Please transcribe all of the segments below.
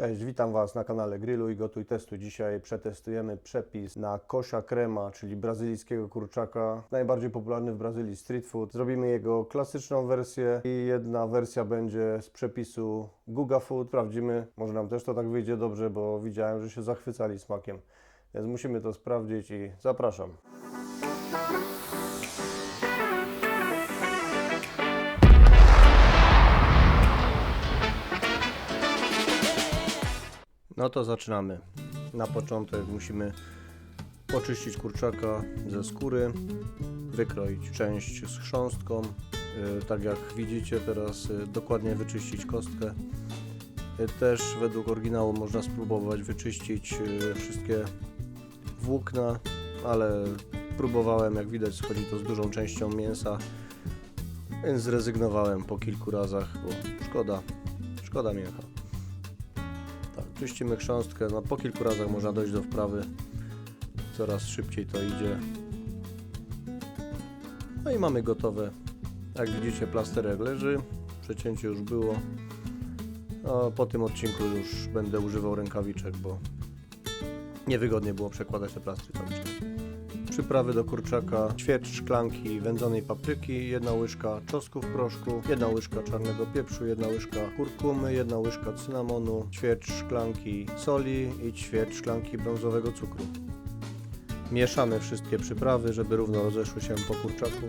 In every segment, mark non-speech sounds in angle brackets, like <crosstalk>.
Cześć, witam Was na kanale Grilluj, Gotuj, Testuj. Dzisiaj przetestujemy przepis na kosza krema, czyli brazylijskiego kurczaka. Najbardziej popularny w Brazylii street food. Zrobimy jego klasyczną wersję i jedna wersja będzie z przepisu Guga Food. Sprawdzimy, może nam też to tak wyjdzie dobrze, bo widziałem, że się zachwycali smakiem. Więc musimy to sprawdzić i zapraszam. No to zaczynamy. Na początek musimy poczyścić kurczaka ze skóry, wykroić część z chrząstką. Yy, Tak jak widzicie teraz yy, dokładnie wyczyścić kostkę. Yy, Też według oryginału można spróbować wyczyścić wszystkie włókna, ale próbowałem, jak widać schodzi to z dużą częścią mięsa, więc zrezygnowałem po kilku razach, bo szkoda, szkoda mięcha. Czyścimy chrząstkę, no po kilku razach można dojść do wprawy. Coraz szybciej to idzie. No i mamy gotowe. Jak widzicie plasterek leży, przecięcie już było. A po tym odcinku już będę używał rękawiczek, bo niewygodnie było przekładać te plastry. Przyprawy do kurczaka, ćwierć szklanki wędzonej papryki, jedna łyżka czosnku w proszku, jedna łyżka czarnego pieprzu, jedna łyżka kurkumy, jedna łyżka cynamonu, ćwierć szklanki soli i ćwierć szklanki brązowego cukru. Mieszamy wszystkie przyprawy, żeby równo rozeszły się po kurczaku.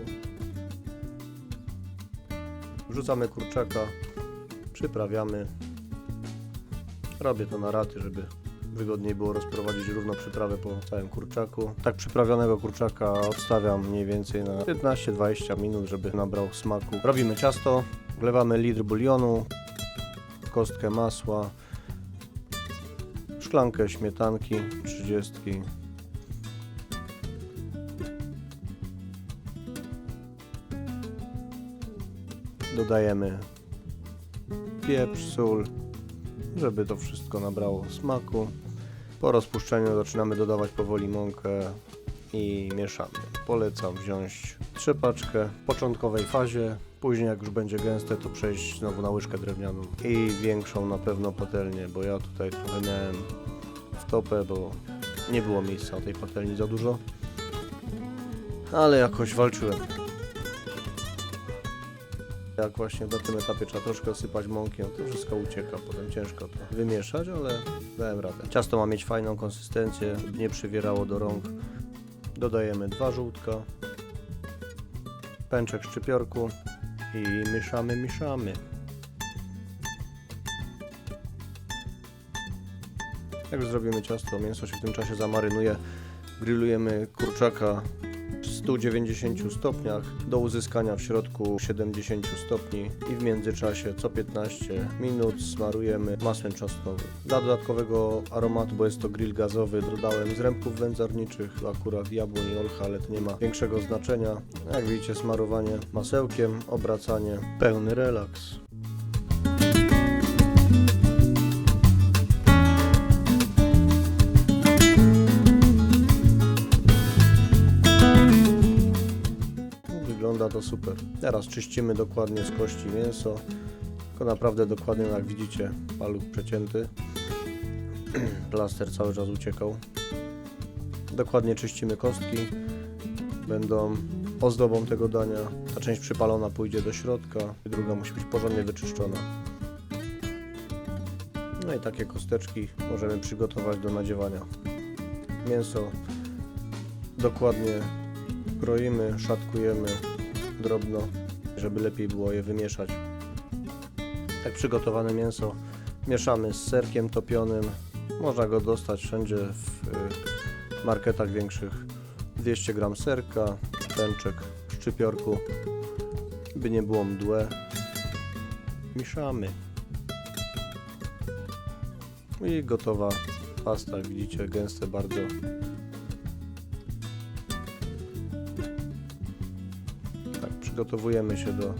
Wrzucamy kurczaka, przyprawiamy. Robię to na raty, żeby wygodniej było rozprowadzić równo przyprawę po całym kurczaku. Tak przyprawionego kurczaka odstawiam mniej więcej na 15-20 minut, żeby nabrał smaku. Robimy ciasto, wlewamy litr bulionu, kostkę masła, szklankę śmietanki 30. Dodajemy pieprz, sól, żeby to wszystko nabrało smaku. Po rozpuszczeniu zaczynamy dodawać powoli mąkę i mieszamy. Polecam wziąć trzepaczkę w początkowej fazie, później jak już będzie gęste to przejść znowu na łyżkę drewnianą i większą na pewno patelnię, bo ja tutaj trochę miałem w topę, bo nie było miejsca na tej patelni za dużo, ale jakoś walczyłem. Jak właśnie na tym etapie trzeba troszkę osypać mąki, to wszystko ucieka, potem ciężko to wymieszać, ale dałem radę. Ciasto ma mieć fajną konsystencję, żeby nie przywierało do rąk. Dodajemy dwa żółtka, pęczek szczypiorku i mieszamy, mieszamy. Jak zrobimy ciasto, mięso się w tym czasie zamarynuje. Grillujemy kurczaka 190 stopniach do uzyskania w środku 70 stopni i w międzyczasie co 15 minut smarujemy masłem czosnkowym. Dla dodatkowego aromatu, bo jest to grill gazowy, dodałem z rębków wędzarniczych, akurat jabłoń i olcha, ale to nie ma większego znaczenia. Jak widzicie smarowanie masełkiem, obracanie, pełny relaks. To super. Teraz czyścimy dokładnie z kości mięso. Tylko naprawdę dokładnie, jak widzicie, paluch przecięty. <clears throat> Plaster cały czas uciekał. Dokładnie czyścimy kostki. Będą ozdobą tego dania. Ta część przypalona pójdzie do środka, druga musi być porządnie wyczyszczona. No i takie kosteczki możemy przygotować do nadziewania. Mięso dokładnie kroimy, szatkujemy drobno, żeby lepiej było je wymieszać. Tak przygotowane mięso mieszamy z serkiem topionym. Można go dostać wszędzie w y, marketach większych. 200 g serka, pęczek szczypiorku, by nie było mdłe. Mieszamy. I gotowa pasta, widzicie, gęste bardzo. Przygotowujemy się do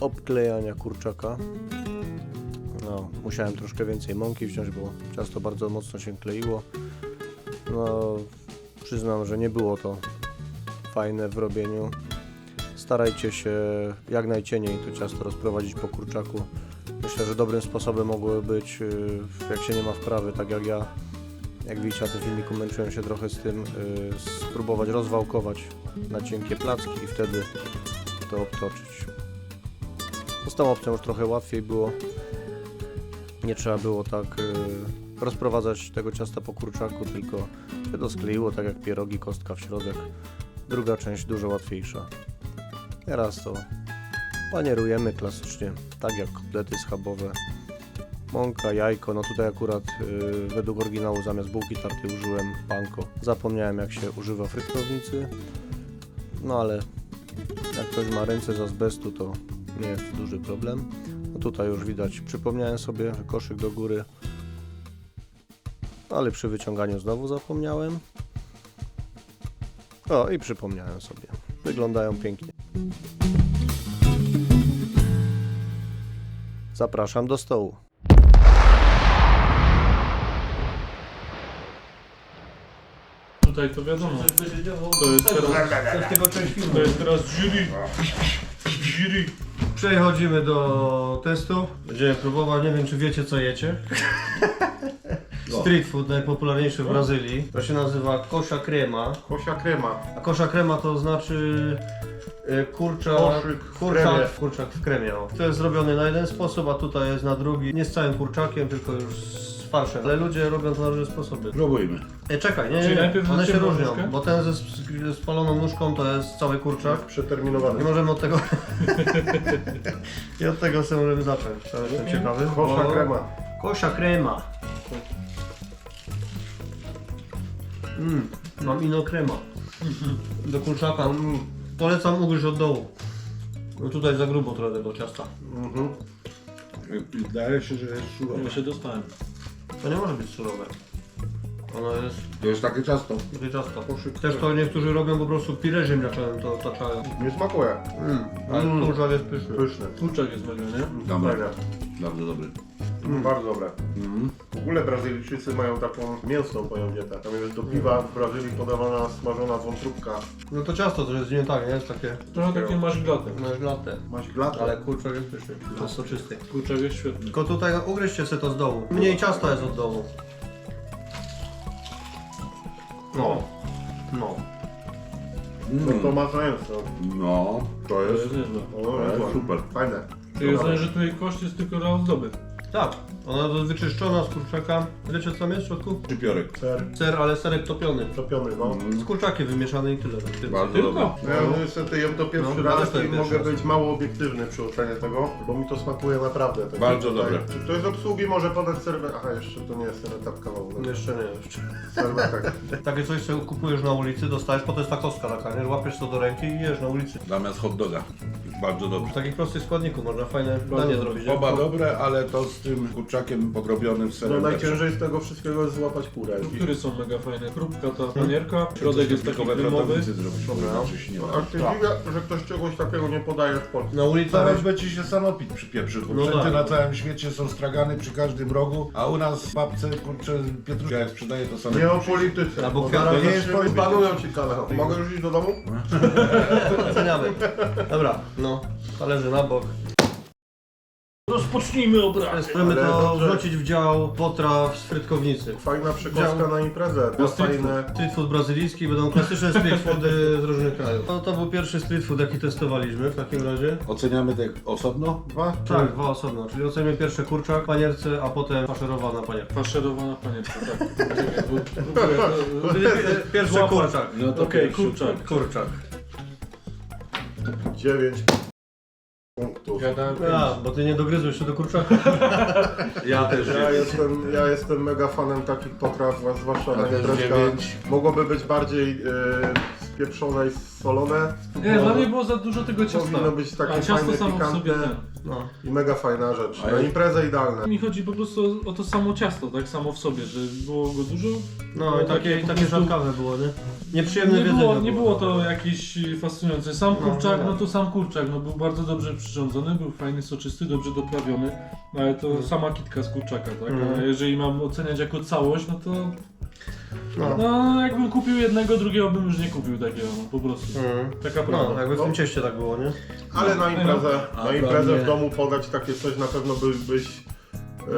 obklejania kurczaka. No, musiałem troszkę więcej mąki wziąć, bo ciasto bardzo mocno się kleiło. No, przyznam, że nie było to fajne w robieniu. Starajcie się jak najcieniej to ciasto rozprowadzić po kurczaku. Myślę, że dobrym sposobem mogłoby być, y, jak się nie ma wprawy, tak jak ja, jak widzicie na tym filmiku, męczyłem się trochę z tym, y, spróbować rozwałkować na cienkie placki i wtedy to obtoczyć. Z tą opcją już trochę łatwiej było. Nie trzeba było tak y, rozprowadzać tego ciasta po kurczaku, tylko się to skleiło tak jak pierogi, kostka w środek. Druga część dużo łatwiejsza. Teraz to panierujemy klasycznie, tak jak kotlety schabowe. Mąka, jajko, no tutaj akurat y, według oryginału zamiast bułki tartej użyłem panko. Zapomniałem jak się używa frytownicy, no ale jak ktoś ma ręce z azbestu to nie jest to duży problem. No tutaj już widać, przypomniałem sobie, koszyk do góry, ale przy wyciąganiu znowu zapomniałem. O i przypomniałem sobie. Wyglądają pięknie. Zapraszam do stołu. Tutaj to wiadomo. To jest teraz, To tylko część filmu. to jest teraz jury. Jury. Przechodzimy do testu. Będziemy próbować, nie wiem czy wiecie co jecie. <laughs> Street food najpopularniejszy w Brazylii. To się nazywa kosza crema. Kosia krema. A kosza crema to znaczy y, kurczak, Koszyk w kremie. kurczak, kurczak w kremie. o. To jest zrobiony na jeden sposób, a tutaj jest na drugi. Nie z całym kurczakiem, tylko już z farszem. Ale ludzie robią to na różne sposoby. Próbujmy. E, czekaj, nie, Czyli nie, najpierw nie. One się różnią, nóżkę? bo ten ze sp- spaloną nóżką to jest cały kurczak. Nie Przeterminowany. możemy od tego. <laughs> I od tego sobie możemy zacząć. To jestem ciekawy. Kosza O, krema. Kosia krema. Mm, mam ino krema. Do kurczaka. Mm. Polecam ugryźć od dołu. No tutaj za grubo trochę tego ciasta. Mhm. Wydaje się, że jest surowe. Ja się dostałem. To nie może być surowe. Ono jest To jest takie ciasto. takie ciasto. Koszyk Też to niektórzy robią po prostu pire ziemniaczanym to otaczają. Nie smakuje. Mm. Ale Mm. kurczak jest pyszny. Pyszny. Kurczak jest mega, nie? Dobry. Bardzo dobry. Mm. Bardzo dobre. Mhm. W ogóle Brazylijczycy mają taką mięsną moją dietę. Tam jest do piwa w Brazylii podawana smażona wątróbka. No to ciasto to jest nie tak, nie? Jest takie Trochę takie masz glatę. nażlate. Masz glatę. Ale kurczak jest pyszny. To jest soczysty. Kurczak jest świetny. Tylko tutaj ugryźcie sobie to z dołu. Mniej ciasta jest od dołu. No. No. No to Mm. ma sens. no. No, to To jest, jest niezłe. O, to jest niezłe. super. Fajne. Czyli Dobra. znaczy, że tutaj kość jest tylko dla ozdoby. Tak. Ona jest wyczyszczona z kurczaka. Wiecie co tam jest w środku? Przypiorek. Ser Ser, ale serek topiony. topiony, no. Z kurczakiem wymieszany i tyle. Tym. Bardzo Tylko. dobry. No ja niestety jem to pierwszy No, raz też to i mogę raz. być mało obiektywny przy ocenie tego, bo mi to smakuje naprawdę. Tak Bardzo tutaj. dobre. Czy ktoś z obsługi może podać serwetę? Aha, jeszcze to nie jest serwetka kawowa. Jeszcze nie, jeszcze. Serwetek. <laughs> Takie coś, co kupujesz na ulicy, dostajesz, potem jest ta kostka taka, nie? Łapiesz to do ręki i jesz na ulicy. Zamiast hot doga. Bardzo Z dobry. takich prostych składników można fajne danie zrobić. nie? Oba dobre, ale to z tym kurczakiem pogrobionym No serem najciężej z tego wszystkiego jest złapać kurę. Struktury są mega fajne. Krupka ta panierka. Środek jest taki kremowy. Dobra. Się. A ty dziwia, że ktoś czegoś takiego nie podaje w Polsce. Na ulicy Zaraz ci się sanopid przypieprzył, bo No wszędzie tak. na całym świecie są stragany przy każdym rogu, a u nas w papce, kurczę, Pietruszka jak sprzedaje to samo. Nie o polityce. Albo bo zaraz Nie jest polityka. Banują ci kanał. Mogę już iść do domu? <laughs> oceniamy. Dobra, no, talerze na bok. Rozpocznijmy obrad. Spróbujmy Ale to dobrze. wrzucić w dział potraw z frytkownicy. Fajna przekąska na imprezę. No, To street fajne. Street food brazylijski, będą klasyczne street <laughs> foody z różnych krajów. No, to był pierwszy street food, jaki testowaliśmy w takim razie. Oceniamy tak osobno? Dwa? Tak, dwa osobno, czyli ocenimy pierwsze kurczak w panierce, a potem faszerowana panierka. Faszerowana panierka, tak. Bo- Czyli pi- pierwszy kurczak. No to Okej, pierwszy. kurczak. Kurczak. Dziewięć punktów. Ja dałem A, bo ty nie dogryzłeś jeszcze do kurczaka. Ja też Ja jestem, ja jestem mega fanem takich potraw, a zwłaszcza na też dziewięć. Mogłoby być bardziej e, spieprzone i solone. Nie, dla mnie było za dużo tego ciasta. Powinno być takie A ciasto fajne, samo w sobie pikantne. ten. No. I mega fajna rzecz. A Na ja- imprezę idealne. Mi chodzi po prostu o, o to samo ciasto, tak samo w sobie, że było go dużo. No i takie, po takie rzadkawe było, nie? Nieprzyjemne Nie wiedzenie było, nie było to jakieś fascynujące. Sam No, kurczak, nie. no to sam kurczak, no był bardzo dobrze przyrządzony, był fajny, soczysty, dobrze doprawiony, no ale to sama kitka z kurczaka, tak? Mhm. A jeżeli mam oceniać jako całość, no to No. No, jakbym kupił jednego, drugiego bym już nie kupił takiego, no po prostu. Mm. Taka No, prawda. jakby w tym cieście tak było, nie? Ale na imprezę, A na dla imprezę mnie- w domu podać takie coś na pewno byłbyś,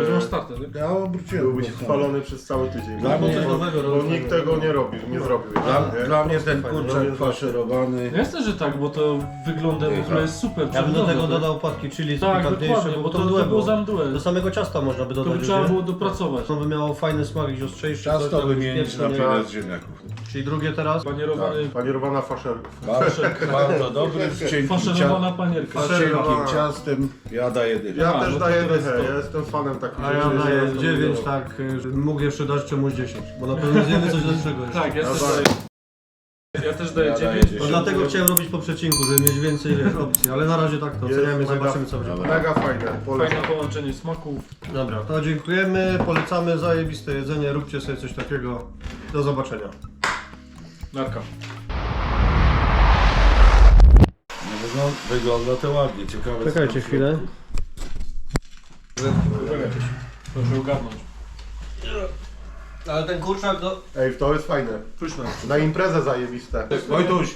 Już e, masz starter, nie? Ja obróciłem. byłbyś sam. chwalony przez cały tydzień. Dla bo, mnie- bo, nowego bo nikt tego nie robił, nie zrobił. Dla, nie? dla, mnie ten Fajnie, kurczak no, faszerowany. Jasne, że tak, bo to wyglądem w ogóle jest super. Ja bym do wygląda, tego tak? dodał płatki chili, co Tak, pikantniejsze, dokładnie, bo to, to było za mdłe. Do samego ciasta można by To dodać, by trzeba nie? było dopracować. To by miało fajny smak, jakiś ostrzejszy. coś Ciasto pieprzu, na nie? tyle z ziemniaków. Czyli drugie teraz? Panierowany, Panierowana faszerka. Bardzo, bardzo dobry, z <laughs> cienkim, faszerowana panierka. z cienkim ciastem. Ja daję dychę. Ja A, też no to daję teraz dychę, to. ja jestem fanem takich A ja rzeczy. daję że- 9, tak. y, Mógł jeszcze dać czemuś 10, bo na pewno <laughs> zjemy coś lepszego jeszcze. Tak, ja Ja też daję. daję. Ja też daję Ja daję 9. No dlatego chciałem robić po przecinku, żeby mieć więcej wiesz, opcji, ale na razie tak to Jest oceniamy, mega- zobaczymy co będzie. Mega fajne, polecam. Fajne połączenie smaków. Dobra, to dziękujemy, polecamy zajebiste jedzenie, róbcie sobie coś takiego. Do zobaczenia. Narka. No, wygląda, wygląda to ładnie, ciekawe. Czekajcie co tam w chwilę. środku. Proszę ogarnąć. Ale ten kurczak do... Ej, to jest fajne. Pyszne. Na imprezę zajebiste. Wojtuś,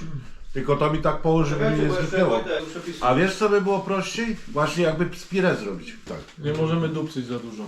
tylko to mi tak połóż, żeby mi nie zniknęło. A wiesz co by było prościej? Właśnie jakby z pire zrobić. Tak. Nie możemy dupcyć za dużo.